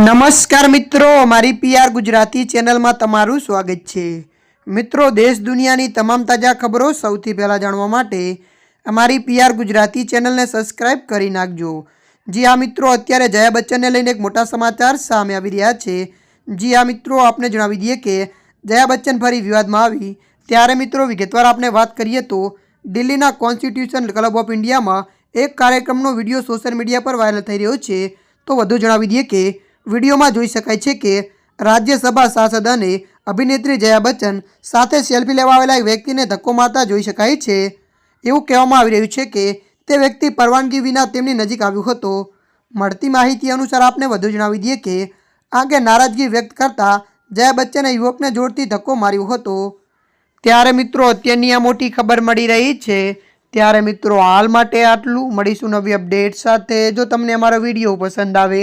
નમસ્કાર મિત્રો મારી પીઆર ગુજરાતી ચેનલમાં તમારું સ્વાગત છે. મિત્રો, દેશ દુનિયાની તમામ તાજા ખબરો સૌથી પહેલાં જાણવા માટે અમારી પીઆર ગુજરાતી ચેનલને સબસ્ક્રાઇબ કરી નાખજો. જી આ મિત્રો, અત્યારે જયા બચ્ચનને લઈને એક મોટા સમાચાર સામે આવી રહ્યા છે. જી આ મિત્રો, આપને જણાવી દઈએ કે જયા બચ્ચન ફરી વિવાદમાં આવી. ત્યારે મિત્રો, વિગતવાર આપણે વાત કરીએ તો દિલ્હીના કોન્સ્ટિટ્યુશન ક્લબ ઓફ ઇન્ડિયામાં એક કાર્યક્રમનો વીડિયો સોશિયલ મીડિયા પર વાયરલ થઈ રહ્યો છે. તો વધુ જણાવી દઈએ કે વિડીયોમાં જોઈ શકાય છે કે રાજ્યસભા સાંસદ અને અભિનેત્રી જયા બચ્ચન સાથે સેલ્ફી લેવા આવેલા એક વ્યક્તિને ધક્કો મારતા જોઈ શકાય છે. એવું કહેવામાં આવી રહ્યું છે કે તે વ્યક્તિ પરવાનગી વિના તેમની નજીક આવ્યો હતો. મળતી માહિતી અનુસાર આપને વધુ જણાવી દઈએ કે આ અંગે નારાજગી વ્યક્ત કરતા જયા બચ્ચને યુવકને જોરથી ધક્કો માર્યો હતો. ત્યારે મિત્રો અત્યારની આ મોટી ખબર મળી રહી છે. ત્યારે મિત્રો હાલ માટે આટલું. મળીશું નવી અપડેટ સાથે. જો તમને અમારો વીડિયો પસંદ આવે